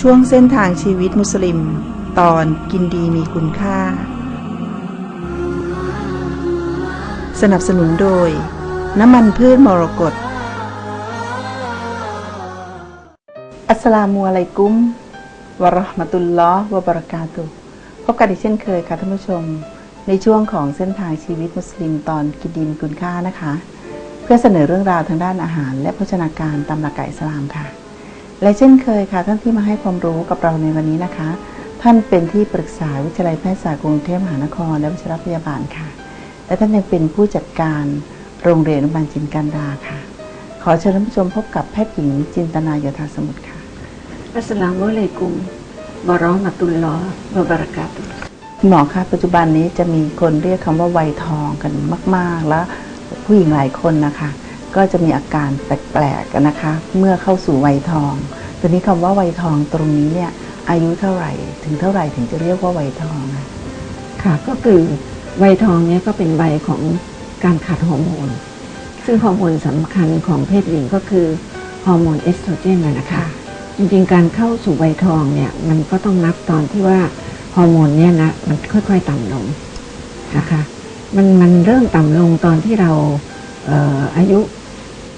ช่วงเส้นทางชีวิตมุสลิม ตอนกินดีมีคุณค่า สนับสนุนโดย น้ำมันพืชมรกตอัสลามุอะลัยกุมวะราะห์มะตุลลอฮ์วะบะเราะกาตุพบกันอีกเช่นเคยค่ะท่านผู้ชม ในช่วงของเส้นทางชีวิตมุสลิมตอนกินดีมีคุณค่านะคะ เพื่อเสนอเรื่องราวทางด้านอาหาร และโภชนาการตามหลักการอิสลามค่ะ และเช่นเคยค่ะ ท่านที่มาให้ความรู้กับเราในวันนี้นะคะ ท่านเป็นที่ปรึกษาวิทยาลัยแพทยศาสตร์กรุงเทพมหานคร และวิชาพยาบาลค่ะ และท่านยังเป็นผู้จัดการโรงเรียนอนุบาลจินกันดาค่ะ ขอเชิญท่านผู้ชมพบกับแพทย์หญิงจินตนาโยธาสมุทรค่ะอัสสลามุอะลัยกุมบารอมะตุลลอฮ์วะบะเราะกาตุฮ์คุณหมอคะปัจจุบันนี้จะมีคนเรียกคำว่าวัยทองกันมาก ๆ แล้วผู้หญิงหลายคนนะคะ ก็จะมีอาการแปลกๆกันนะคะ เมื่อเข้าสู่วัยทอง ตัวนี้คำว่าวัยทองตรงนี้เนี่ยอายุเท่าไหร่ ถึงเท่าไหร่ถึงจะเรียกว่าวัยทองอะค่ะ ก็คือวัยทองเนี้ยก็เป็นวัยของการขาดฮอร์โมนซึ่งฮอร์โมนสำคัญของเพศหญิงก็คือฮอร์โมนเอสโตรเจนนะนะคะ จริงๆ การเข้าสู่วัยทองเนี่ยมันก็ต้องนับตอนที่ว่าฮอร์โมนเนี่ยนะมันค่อยๆ ต่ำลงนะคะ มันมันเริ่มต่ำลงตอนที่เราเอ่ออายุ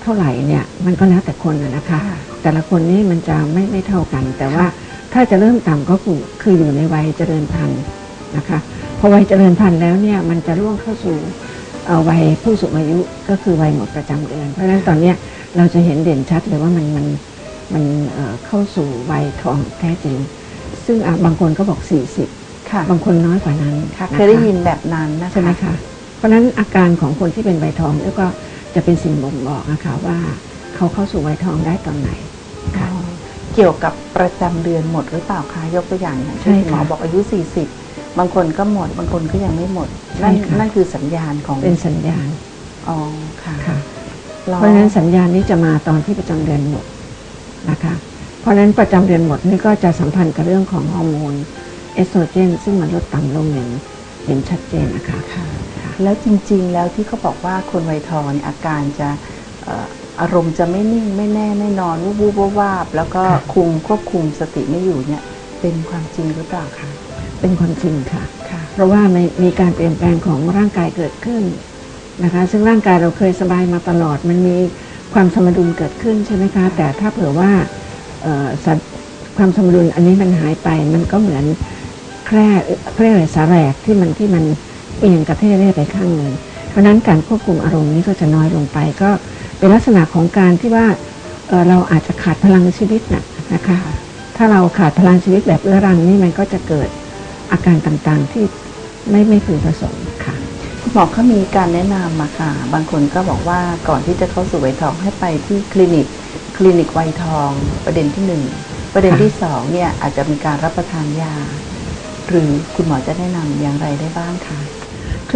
เท่าไหร่เนี่ยมันก็แล้วแต่คนนะนะคะ แต่ละคนนี่มันจะไม่ไม่เท่ากัน แต่ว่าถ้าจะเริ่มต่ำก็คือคืออยู่ในวัยเจริญพันธุ์นะคะพอวัยเจริญพันธุ์แล้วเนี่ยมันจะล่วงเข้าสู่เอ่อวัยผู้สูงอายุก็คือวัยหมดประจำเดือน เพราะฉะนั้นตอนเนี้ยเราจะเห็นเด่นชัดเลยว่ามันมันมันเอ่อเข้าสู่วัยทองแท้จริง ซึ่งอะบางคนก็บอก 40ค่ะบางคนน้อยกว่านั้นค่ะนะะเคยได้ยินแบบนั้นนะคะใช่ไหมคะเพราะฉะนั้นอาการของคนที่เป็นวัยทองเนี่ยก็ จะเป็นสิ่งบ่งบอกนะคะว่าเขาเข้าสู่วัยทองได้ตอนไหนอ๋ค่ะอเกี่ยวกับประจำเดือนหมดหรือเปล่าคะยกตัวอย่างอย่างใช่ที่คุณหมอค่ะบอกอายุ 40 บางคนก็หมด บางคนก็ยังไม่หมดนั่นใช่ค่ะนั่นคือสัญญาณของเป็นสัญญาณอ๋อค่ะค่ะแล้วเพราะฉะนั้นสัญญาณนี้จะมาตอนที่ประจำเดือนหมดนะคะ เพราะฉะนั้นประจำเดือนหมดนี่ก็จะสัมพันธ์กับเรื่องของฮอร์โมนเอสโตรเจน ซึ่งมันลดต่ำลงอย่างเห็นชัดเจนนะคะค่ะค่ะ แล้วจริงๆ แล้วที่เขาบอกว่าคนวัยทองเนี่ยอาการจะเอ่ออารมณ์จะไม่นิ่งไม่แน่ไม่นอนวูบวูบวาบวาบแล้วก็คุมควบคุมสติไม่อยู่เนี่ยเป็นความจริงหรือเปล่าคะเป็นความจริงค่ะ ค่ะ เพราะว่ามีมีการเปลี่ยนแปลงของร่างกายเกิดขึ้นนะคะ ซึ่งร่างกายเราเคยสบายมาตลอด มันมีความสมดุลเกิดขึ้นใช่ไหมคะ แต่ถ้าเผื่อว่าเอ่อสัตว์ความสมดุลอันนี้มันหายไป มันก็เหมือนแคร่แคร่สาแหรกที่มันที่มัน เอียงกระเทเร่ไปข้างหนึ่งเพราะนั้นการควบคุมอารมณ์นี้ก็จะน้อยลงไป ก็เป็นลักษณะของการที่ว่าเเราอาจจะขาดพลังชีวิตน่ะนะคะ ถ้าเราขาดพลังชีวิตแบบเรื้อรังนี่มันก็จะเกิดอาการต่างๆที่ไม่ไม่พึงประสงค์ค่ะคุณหมอเขามีการแนะนำมาค่ะ บางคนก็บอกว่าก่อนที่จะเข้าสู่วัยทองให้ไปที่คลินิกคลินิกวัยทองประเด็นที่หนึ่งประเด็นที่สองเนี่ยอาจจะมีการรับประทานยา หรือคุณหมอจะแนะนำอย่างไรได้บ้างคะ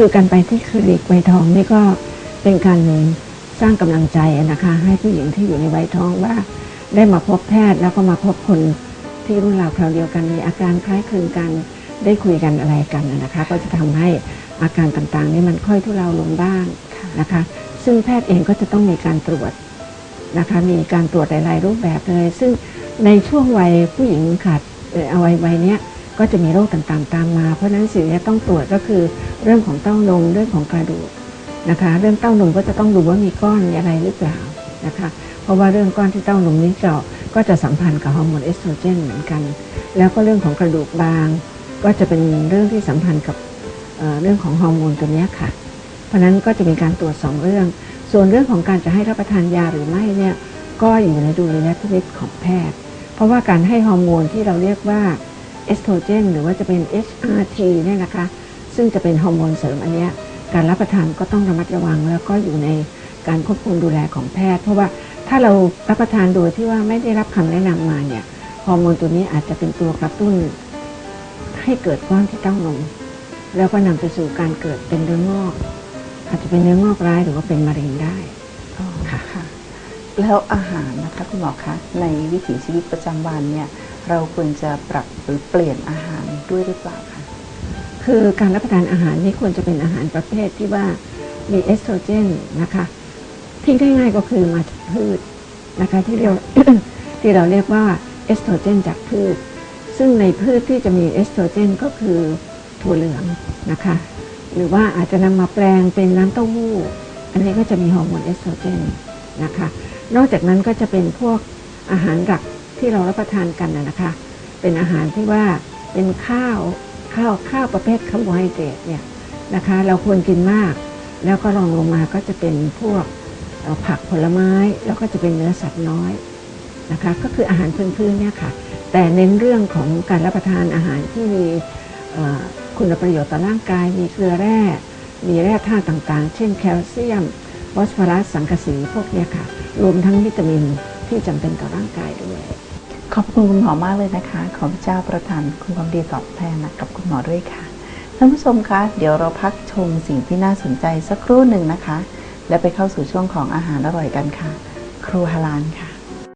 คือการไปที่คลินิกวัยทองนี่ก็เป็นการสร้างกำลังใจนะคะ ให้ผู้หญิงที่อยู่ในวัยทองว่า ได้มาพบแพทย์แล้วก็มาพบคนที่รุ่นราวคราวเดียวกันมีอาการคล้ายคลึงกันได้คุยกันอะไรกันนะคะ ก็จะทำให้อาการต่างๆนี่มันค่อยทุเลาลงบ้างนะคะ ซึ่งแพทย์เองก็จะต้องมีการตรวจนะคะ มีการตรวจหลายๆรูปแบบเลย ซึ่งในช่วงวัยผู้หญิงขาดเอ่ออวัยวัยเนี้ยก็จะมีโรคต่างๆ ตามมา เพราะฉะนั้นสิ่งที่ต้องตรวจก็คือ เรื่องของเต้านมเรื่องของกระดูกนะคะ เรื่องเต้านมก็จะต้องดูว่ามีก้อนอะไรหรือเปล่านะคะ เพราะว่าเรื่องก้อนที่เต้านมนี้เจาะก็จะสัมพันธ์กับฮอร์โมนเอสโตรเจนเหมือนกัน แล้วก็เรื่องของกระดูกบาง ก็จะเป็นเรื่องที่สัมพันธ์กับเเรื่องของฮอร์โมนตัวนี้ค่ะ เพราะฉะนั้นก็จะมีการตรวจสองเรื่อง ส่วนเรื่องของการจะให้รับประทานยาหรือไม่เนี่ยก็อยู่ในดุลยพินิจของแพทย์ เพราะว่าการให้ฮอร์โมนที่เราเรียกว่าเอสโตรเจนหรือว่าจะเป็น HRT เนี่ยนะคะ ซึ่งจะเป็นฮอร์โมนเสริมอันนี้การรับประทานก็ต้องระมัดระวัง แล้วก็อยู่ในการควบคุมดูแลของแพทย์ เพราะว่าถ้าเรารับประทานโดยที่ว่าไม่ได้รับคำแนะนำมาเนี่ยฮอร์โมนตัวนี้อาจจะเป็นตัวกระตุ้น ให้เกิดก้อนที่เต้านมแล้วก็นำไปสู่การเกิดเป็นเนื้องอก อาจจะเป็นเนื้องอกร้ายหรือว่าเป็นมะเร็งได้อ๋อค่ะค่ะแล้วอาหารนะคะคุณหมอคะในวิถีชีวิตประจำวันเนี่ยเราควรจะปรับหรือเปลี่ยนอาหารด้วยหรือเปล่าคะ คือการรับประทานอาหารนี่ควรจะเป็นอาหารประเภทที่ว่ามีเอสโตรเจนนะคะที่ง่ายๆก็คือมาจากพืชนะคะที่เราที่เราเรียกว่าเอสโตรเจนจากพืช ซึ่งในพืชที่จะมีเอสโตรเจนก็คือถั่วเหลืองนะคะหรือว่าอาจจะนำมาแปลงเป็นน้ำเต้าหู้ อันนี้ก็จะมีฮอร์โมนเอสโตรเจนนะคะนอกจากนั้นก็จะเป็นพวกอาหารหลักที่เรารับประทานกันนะคะ เป็นอาหารที่ว่าเป็นข้าว ข้าวข้าวประเภทคาร์โบไฮเดรตเนี่ยนะคะเราควรกินมาก แล้วก็รองลงมาก็จะเป็นพวกผักผลไม้แล้วก็จะเป็นเนื้อสัตว์น้อยนะคะก็คืออาหารพื้นๆเนี่ยค่ะแต่เน้นเรื่องของการรับประทานอาหารที่มีคุณประโยชน์ต่อร่างกาย มีเกลือแร่ มีแร่ธาตุต่างๆ เช่นแคลเซียมฟอสฟอรัสสังกะสีพวกเนี้ยค่ะ รวมทั้งวิตามินที่จำเป็นต่อร่างกายด้วย ขอบคุณคุณหมอมากเลยนะคะ ขอพระเจ้าประทานคุณความดีตอบแทนนะกับคุณหมอด้วยค่ะ ท่านผู้ชมคะ เดี๋ยวเราพักชมสิ่งที่น่าสนใจสักครู่หนึ่งนะคะ แล้วไปเข้าสู่ช่วงของอาหารอร่อยกันค่ะ ครูฮาลานค่ะ